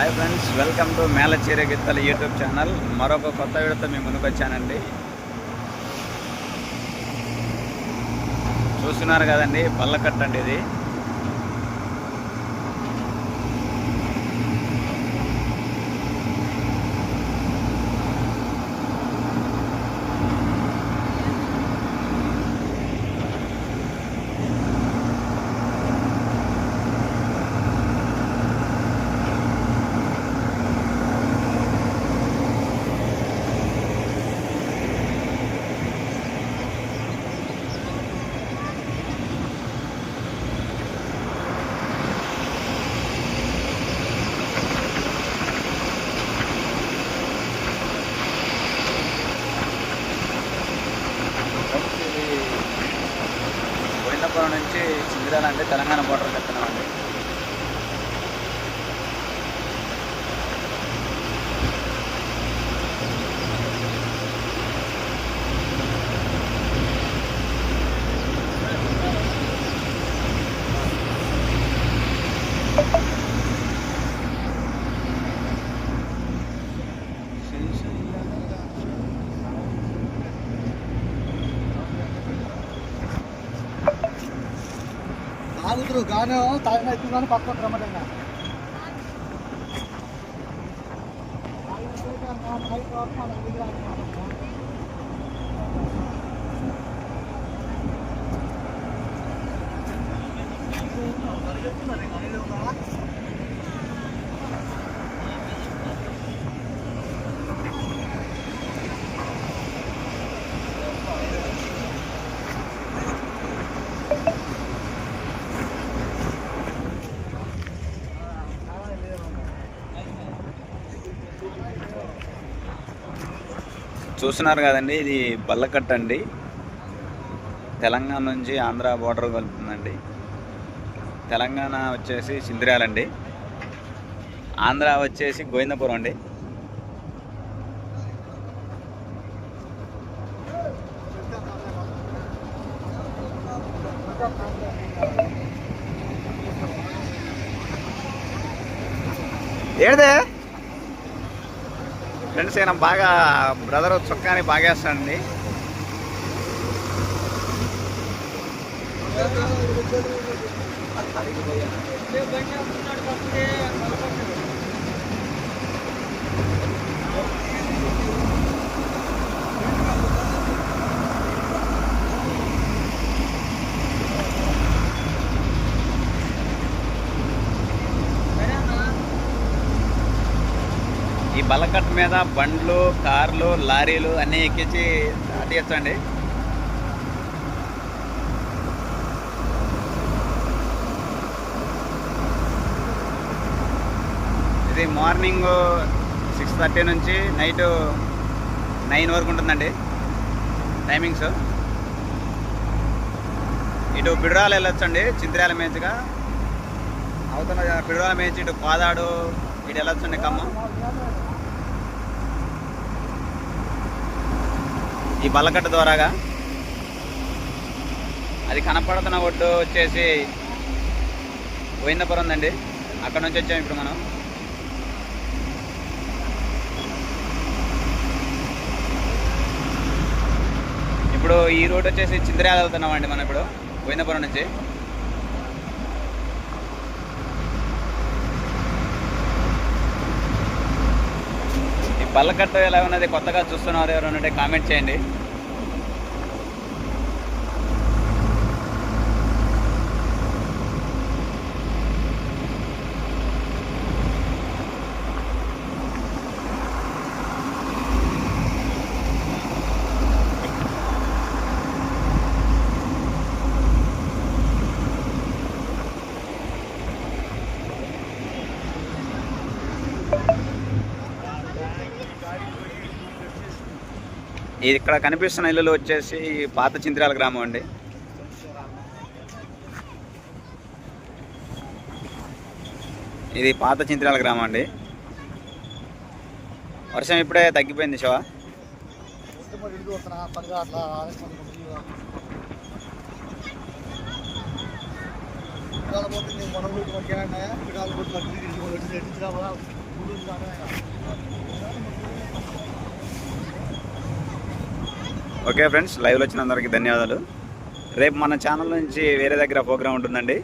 Hi friends welcome to Melacheera Gittala YouTube channel మరొక కొత్త వీడియోతో మేము ముందుకు వచ్చానండి. చూస్తున్నారు కదండి పల్లకట్ట అండి ఇది గోవిందపురం నుంచి చిందిరాల అంటే తెలంగాణ ಅದು ಗಾನ ತಾಯಿನ ಇತ್ತಿಂದಾನು ಪಾಕ್ಕೊಂಡು ರಮಡಣ್ಣ Thank you. చూస్తున్నారు కదండి ఇది బల్లకట్ట అండి. తెలంగాణ నుంచి ఆంధ్ర బోర్డర్ కలుపుతుందండి తెలంగాణ వచ్చేసి సిందిరాలండి ఆంధ్ర వచ్చేసి గోవిందపురం అండి. ఏడదే? ఫ్రెండ్స్ ఈయన బాగా బ్రదర్ చొక్కాని బాగేస్తాడండి. ఈ బల్లకట్ట మీద బండ్లు కార్లు లారీలు అన్నీ ఎక్కించి అడిగచ్చండి ఇది మార్నింగ్ సిక్స్ థర్టీ నుంచి నైట్ నైన్ వరకు ఉంటుందండి టైమింగ్స్. ఇటు పిడురాలు వెళ్ళొచ్చండి చింత్రాల మేజ్గా అవుతున్న బిడురాల మేంచి ఇటు కోదాడు ఇటు వెళ్ళొచ్చండి ఖమ్మం. ఈ బల్లకట్ట ద్వారాగా అది కనపడుతున్న ఒడ్డు వచ్చేసి గోవిందపురం ఉందండి. అక్కడ నుంచి వచ్చాము ఇప్పుడు మనం. ఇప్పుడు ఈ రోడ్ వచ్చేసి చింద్రయాల వెళ్తున్నామండి మనం ఇప్పుడు గోవిందపురం నుంచి. ఈ బల్లకట్ట ఎలా ఉన్నది కొత్తగా చూస్తున్నారు ఎవరైనా ఉంటే కామెంట్ చేయండి. ఇక్కడ కనిపిస్తున్న ఇల్లులు వచ్చేసి పాత చింత్రాల గ్రామం అండి. ఇది పాత చింతిరాల గ్రామం అండి. వర్షం ఇప్పుడే తగ్గిపోయింది శివ. ఓకే ఫ్రెండ్స్ లైవ్లో వచ్చిన అందరికీ ధన్యవాదాలు. రేపు మన ఛానల్ నుంచి వేరే దగ్గర ప్రోగ్రామ్ ఉంటుందండి.